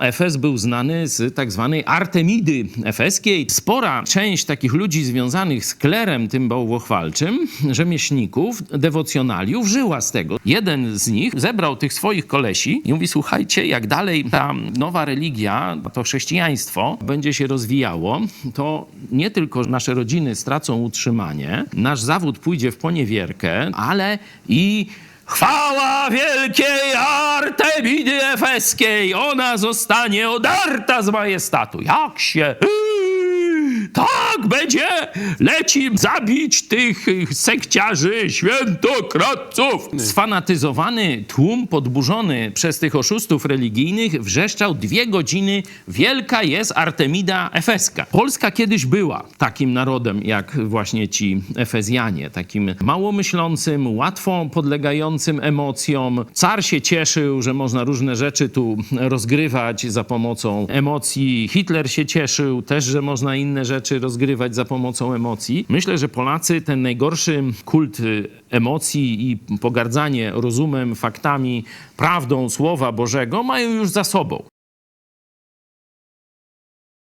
Efes był znany z tak zwanej Artemidy efeskiej. Spora część takich ludzi związanych z klerem tym bałwochwalczym, rzemieślników, dewocjonaliów, żyła z tego. Jeden z nich zebrał tych swoich kolesi i mówi, słuchajcie, jak dalej ta nowa religia, to chrześcijaństwo będzie się rozwijało, to nie tylko nasze rodziny stracą utrzymanie, nasz zawód pójdzie w poniewierkę, ale i Chwała wielkiej Artemidy Efeskiej! Ona zostanie odarta z majestatu. Jak się... Yy, Tak, będzie! Leci zabić tych y, sekciarzy, świętokradców! Sfanatyzowany tłum, podburzony przez tych oszustów religijnych, wrzeszczał dwie godziny Wielka jest Artemida Efeska. Polska kiedyś była takim narodem, jak właśnie ci Efezjanie. Takim mało myślącym, łatwo podlegającym emocjom. Car się cieszył, że można różne rzeczy tu rozgrywać za pomocą emocji. Hitler się cieszył też, że można inne rzeczy rozgrywać za pomocą emocji. Myślę, że Polacy ten najgorszy kult y, emocji i pogardzanie rozumem, faktami, prawdą Słowa Bożego mają już za sobą.